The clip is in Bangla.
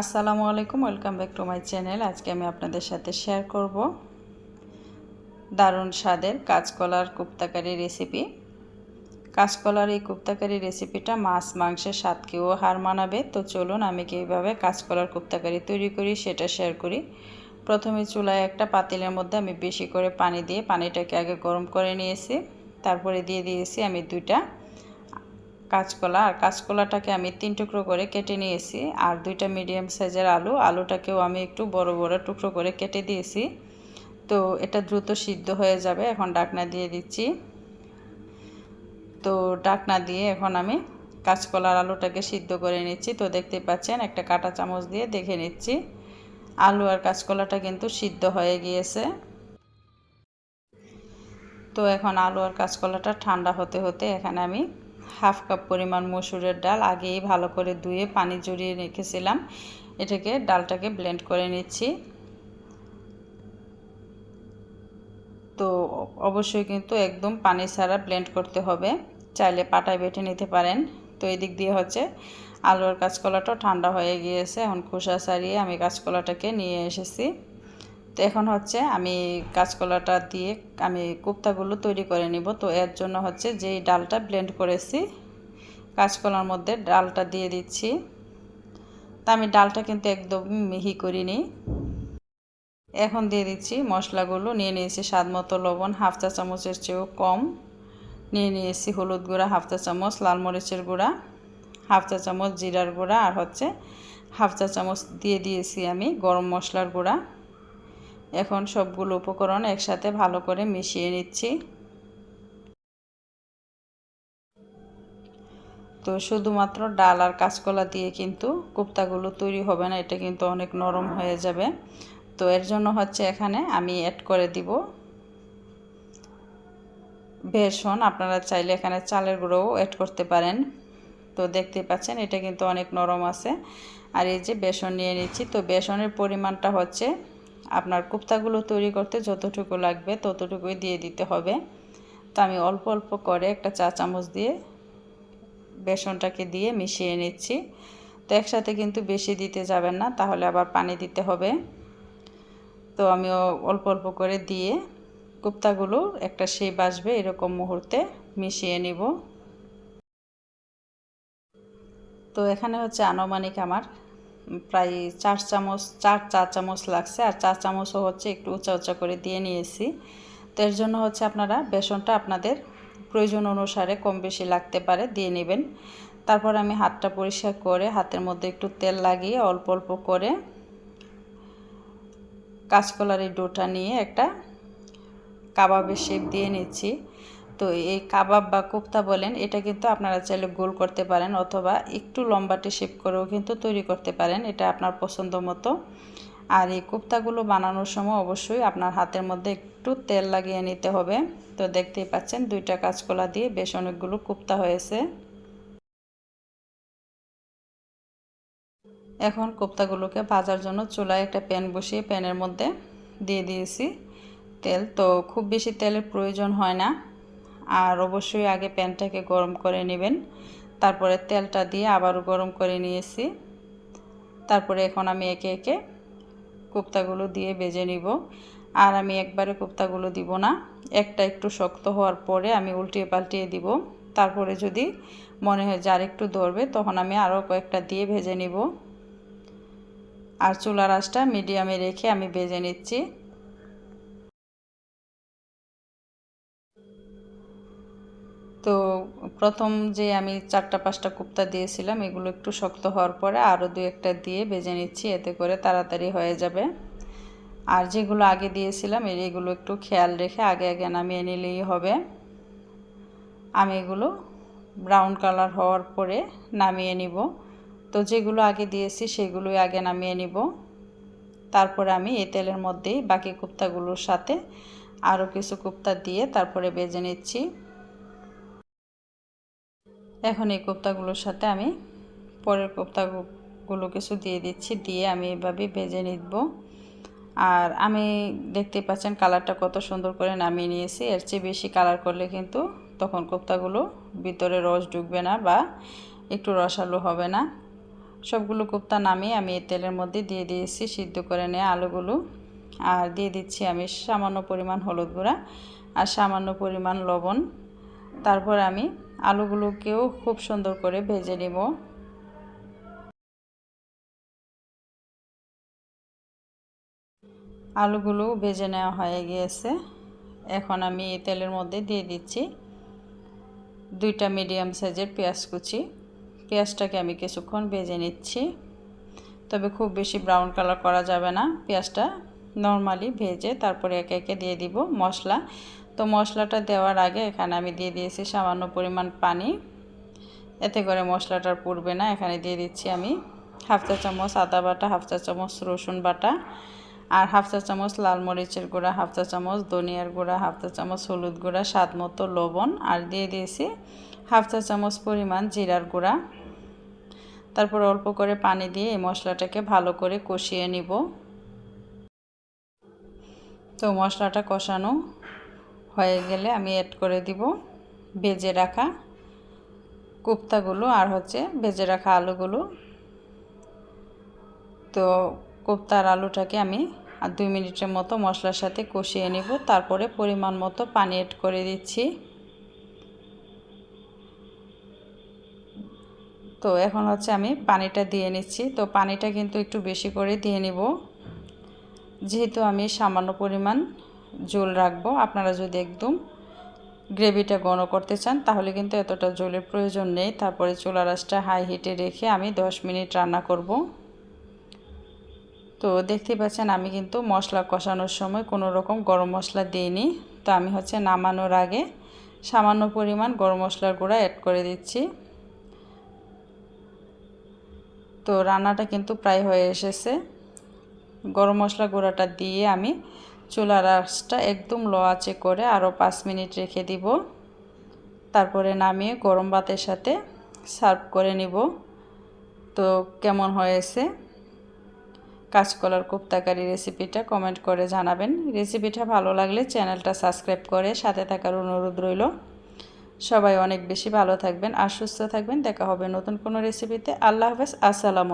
আসসালামু আলাইকুম, welcome back to my channel. আজকে আমি আপনাদের সাথে শেয়ার করব দারুণ স্বাদের কাঁচকলার কুপ্তাকারি রেসিপি। কাঁচকলার এই কুপ্তাকারি রেসিপিটা মাছ মাংসের স্বাদকেও হার মানাবে। তো চলুন, আমি কীভাবে কাঁচকলার কুপ্তাকারি তৈরি করি সেটা শেয়ার করি। প্রথমে চুলায় একটা পাতিলের মধ্যে আমি বেশি করে পানি দিয়ে পানিটাকে আগে গরম করে নিয়েছি। তারপরে দিয়ে দিয়েছি আমি দুইটা কাঁচকলা, আর কাঁচকলাটাকে আমি তিন টুকরো করে কেটে নিয়েছি, আর দুইটা মিডিয়াম সাইজের আলু। আলুটাকেও আমি একটু বড় বড় টুকরো করে কেটে দিয়েছি। তো এটা দ্রুত সিদ্ধ হয়ে যাবে, এখন ডাকনা দিয়ে দিচ্ছি। তো ডাকনা দিয়ে এখন আমি কাঁচকলার আলুটাকে সিদ্ধ করে নিচ্ছি। তো দেখতে পাচ্ছেন, একটা কাটা চামচ দিয়ে দেখে নিচ্ছি। আলু আর কাঁচকলাটা কিন্তু সিদ্ধ হয়ে গিয়েছে। তো এখন আলু আর কাঁচকলাটা ঠান্ডা হতে হতে এখানে আমি হাফ কাপ পরিমাণ মসুরের ডাল আগেই ভালো করে ধুয়ে পানি জড়িয়ে রেখেছিলাম। এটাকে ডালটাকে ব্লেন্ড করে নিচ্ছি। তো অবশ্যই কিন্তু একদম পানি ছাড়া ব্লেন্ড করতে হবে। চাইলে পাটায় বেটে নিতে পারেন। তো এই দিক দিয়ে হচ্ছে আলুর কাঁচকলাটাও ঠান্ডা হয়ে গিয়েছে। এখন খোসা ছাড়িয়ে আমি কাঁচকলাটাকে নিয়ে এসেছি। তো এখন হচ্ছে আমি কাঁচকলাটা দিয়ে আমি কোপ্তাগুলো তৈরি করে নিব। তো এর জন্য হচ্ছে যেই ডালটা ব্লেন্ড করেছি, কাঁচকলার মধ্যে ডালটা দিয়ে দিচ্ছি। তা আমি ডালটা কিন্তু একদম মিহি করিনি। এখন দিয়ে দিচ্ছি মশলাগুলো, নিয়ে নিয়েছি স্বাদ মতো লবণ, হাফ চা চামচের চেয়েও কম। নিয়ে নিয়েছি হলুদ গুঁড়া, হাফ চা চামচ, লাল মরিচের গুঁড়া, হাফ চা চামচ জিরার গুঁড়া, আর হচ্ছে হাফ চা চামচ দিয়ে দিয়েছি আমি গরম মশলার গুঁড়া। এখন সবগুলো উপকরণ একসাথে ভালো করে মিশিয়ে নিচ্ছি। তো শুধুমাত্র ডাল আর কাঁচকলা দিয়ে কিন্তু কোপ্তাগুলো তৈরি হবে না, এটা কিন্তু অনেক নরম হয়ে যাবে। তো এর জন্য হচ্ছে এখানে আমি অ্যাড করে দিব বেসন। আপনারা চাইলে এখানে চালের গুঁড়োও অ্যাড করতে পারেন। তো দেখতে পাচ্ছেন, এটা কিন্তু অনেক নরম আছে। আর এই যে বেসন নিয়ে নিচ্ছি, তো বেসনের পরিমাণটা হচ্ছে আপনার কুপ্তাগুলো তৈরি করতে যতটুকু লাগবে ততটুকুই দিয়ে দিতে হবে। তো আমি অল্প অল্প করে একটা চা চামচ দিয়ে বেসনটাকে দিয়ে মিশিয়ে নিচ্ছি। তো একসাথে কিন্তু বেশি দিতে যাবেন না, তাহলে আবার পানি দিতে হবে। তো আমি অল্প অল্প করে দিয়ে কুপ্তাগুলো একটা শেপ আসবে এরকম মুহূর্তে মিশিয়ে নিব। তো এখানে হচ্ছে আনুমানিক আমার প্রায় চার চামচ, চার চা চামচ লাগছে। আর চা চামচও হচ্ছে একটু উঁচা উঁচা করে দিয়ে নিয়েছি। তো এর জন্য হচ্ছে আপনারা বেসনটা আপনাদের প্রয়োজন অনুসারে কম বেশি লাগতে পারে, দিয়ে নেবেন। তারপর আমি হাতটা পরিষ্কার করে হাতের মধ্যে একটু তেল লাগিয়ে অল্প অল্প করে কাঁচকলার এই ডোটা নিয়ে একটা কাবাবের শেপ দিয়ে নিচ্ছি। তো এই কাবাব বা কোপ্তা বলেন, এটা কিন্তু আপনারা চাইলে গোল করতে পারেন অথবা একটু লম্বাটে শেপ করেও কিন্তু তৈরি করতে পারেন, এটা আপনার পছন্দ মতো। আর এই কোপ্তাগুলো বানানোর সময় অবশ্যই আপনার হাতের মধ্যে একটু তেল লাগিয়ে নিতে হবে। তো দেখতেই পাচ্ছেন দুইটা কাঁচকলা দিয়ে বেশ অনেকগুলো কোপ্তা হয়েছে। এখন কোপ্তাগুলোকে ভাজার জন্য চুলায় একটা প্যান বসিয়ে প্যানের মধ্যে দিয়ে দিয়েছি। তেল তো খুব বেশি তেলের প্রয়োজন হয় না। আর অবশ্যই আগে প্যানটাকে গরম করে নেবেন। তারপরে তেলটা দিয়ে আবারও গরম করে নিয়েছি। তারপরে এখন আমি একে একে কোপ্তাগুলো দিয়ে বেজে নিব। আর আমি একবারে কোপ্তাগুলো দিব না। একটা একটু শক্ত হওয়ার পরে আমি উল্টিয়ে পাল্টিয়ে দিব। তারপরে যদি মনে হয় যে একটু ধরবে, তখন আমি আরও কয়েকটা দিয়ে ভেজে নিব। আর চুলার আঁচটা মিডিয়ামে রেখে আমি ভেজে নিচ্ছি। তো প্রথম যে আমি চারটা, পাঁচটা কুপ্তা দিয়েছিলাম, এগুলো একটু শক্ত হওয়ার পরে আরও দু একটা দিয়ে বেজে নিচ্ছি, এতে করে তাড়াতাড়ি হয়ে যাবে। আর যেগুলো আগে দিয়েছিলাম এগুলো একটু খেয়াল রেখে আগে আগে নামিয়ে নিলেই হবে। আমি এগুলো ব্রাউন কালার হওয়ার পরে নামিয়ে নিব। তো যেগুলো আগে দিয়েছি, সেগুলোই আগে নামিয়ে নিব। তারপরে আমি এই তেলের মধ্যেই বাকি কুপ্তাগুলোর সাথে আরও কিছু কুপ্তা দিয়ে তারপরে বেজে নিচ্ছি। এখন এই কোপ্তাগুলোর সাথে আমি পরের কোপ্তাগুলো কিছু দিয়ে দিচ্ছি, দিয়ে আমি এভাবে ভেজে নিব। আর আমি দেখতে পাচ্ছেন কালারটা কত সুন্দর করে নামিয়ে নিয়েছি। এর চেয়ে বেশি কালার করলে কিন্তু তখন কোপ্তাগুলো ভিতরে রস ঢুকবে না বা একটু রসালো হবে না। সবগুলো কোপ্তা নামিয়ে আমি এই তেলের মধ্যে দিয়ে দিয়েছি, সিদ্ধ করে নেওয়া আলুগুলো। আর দিয়ে দিচ্ছি আমি সামান্য পরিমাণ হলুদ গুঁড়া আর সামান্য পরিমাণ লবণ। তারপর আমি আলুগুলোকেও খুব সুন্দর করে ভেজে নেব। আলুগুলো ভেজে নেওয়া হয়ে গিয়েছে। এখন আমি তেলের মধ্যে দিয়ে দিচ্ছি দুইটা মিডিয়াম সাইজের পেঁয়াজ কুচি। পেঁয়াজটাকে আমি কিছুক্ষণ ভেজে নিচ্ছি। তবে খুব বেশি ব্রাউন কালার করা যাবে না। পেঁয়াজটা নর্মালি ভেজে তারপরে একে একে দিয়ে দিব মশলা। তো মশলাটা দেওয়ার আগে এখানে আমি দিয়ে দিয়েছি সামান্য পরিমাণ পানি। এতে করে মশলাটার পুড়বে না। এখানে দিয়ে দিচ্ছি আমি হাফ চা চামচ আদা বাটা, হাফ চা চামচ রসুন বাটা আর হাফ চা চামচ লাল মরিচের গুঁড়া, হাফ চা চামচ ধনিয়ার গুঁড়া, হাফ চা চামচ হলুদ গুঁড়া, স্বাদ মতো লবণ আর দিয়ে দিয়েছি হাফ চা চামচ পরিমাণ জিরার গুঁড়া। তারপর অল্প করে পানি দিয়ে এই মশলাটাকে ভালো করে কষিয়ে নিব। তো মশলাটা কষানো হয়ে গেলে আমি অ্যাড করে দিব ভেজে রাখা কোপ্তাগুলো আর হচ্ছে ভেজে রাখা আলুগুলো। তো কোপ্তার আলুটাকে আমি আর দুই মিনিটের মতো মশলার সাথে কষিয়ে নেব। তারপরে পরিমাণ মতো পানি অ্যাড করে দিচ্ছি। তো এখন হচ্ছে আমি পানিটা দিয়ে নিচ্ছি। তো পানিটা কিন্তু একটু বেশি করে দিয়ে নিব। যেহেতু আমি সামান্য পরিমাণ জল রাখব। আপনারা যদি একদম গ্রেভিটা ঘন করতে চান, তাহলে কিন্তু এতটা জলের প্রয়োজন নেই। তারপরে চুলা রাসটা হাই হিটে রেখে আমি 10 মিনিট রান্না করব। তো দেখতে পাচ্ছেন, আমি কিন্তু মশলা কষানোর সময় কোনো রকম গরম মশলা দিইনি। তো আমি হচ্ছে নামানোর আগে সামান্য পরিমাণ গরম মশলার গুঁড়া অ্যাড করে দিচ্ছি। তো রান্নাটা কিন্তু প্রায় হয়ে এসেছে। গরম মশলা গুঁড়াটা দিয়ে আমি চুলার আঁচটা একদম লো আঁচে করে আরও পাঁচ মিনিট রেখে দিব। তারপরে নামিয়ে গরম ভাতের সাথে সার্ভ করে নিব। তো কেমন হয়েছে? কাঁচকলার কোপ্তাকারি রেসিপিটা কমেন্ট করে জানাবেন। রেসিপিটা ভালো লাগলে চ্যানেলটা সাবস্ক্রাইব করে সাথে থাকার অনুরোধ রইল। সবাই অনেক বেশি ভালো থাকবেন আর সুস্থ থাকবেন। দেখা হবে নতুন কোনো রেসিপিতে। আল্লাহ হাফেজ। আসসালামু